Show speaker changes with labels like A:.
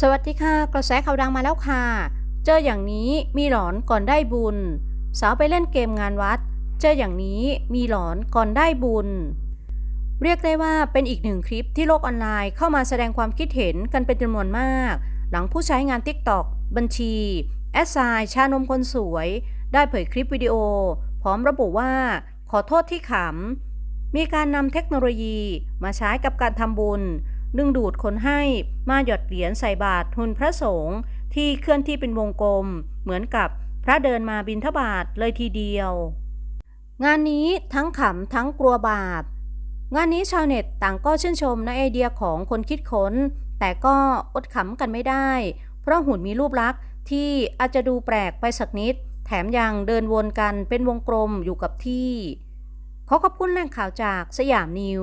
A: สวัสดีค่ะ กระแสข่าวดังมาแล้วค่ะ เจออย่างนี้มีหลอนก่อนได้บุญ สาวไปเล่นเกมงานวัด เจออย่างนี้มีหลอนก่อนได้บุญ เรียกได้ว่าเป็นอีกหนึ่งคลิปที่โลกออนไลน์เข้ามาแสดงความคิดเห็นกันเป็นจำนวนมาก หลังผู้ใช้งาน TikTok บัญชี แอดไซน์ชานมคนสวย ได้เผยคลิปวิดีโอ พร้อมระบุว่า ขอโทษที่ขำ มีการนำเทคโนโลยีมาใช้กับการทำบุญ ดึงดูดคนให้มาหยอดเหรียญใส่บาตรหุ่นพระสงฆ์ที่เคลื่อนที่เป็นวงกลม เหมือนกับพระเดินมาบินทบาทเลยทีเดียว งานนี้ทั้งขำทั้งกลัวบาป งานนี้ชาวเน็ตต่างก็ชื่นชมในไอเดียของคนคิดค้น แต่ก็อดขำกันไม่ได้ เพราะหุ่นมีรูปลักษณ์ที่อาจจะดูแปลกไปสักนิด แถมยังเดินวนกันเป็นวงกลมอยู่กับที่ ขอขอบคุณแหล่งข่าวจากสยามนิว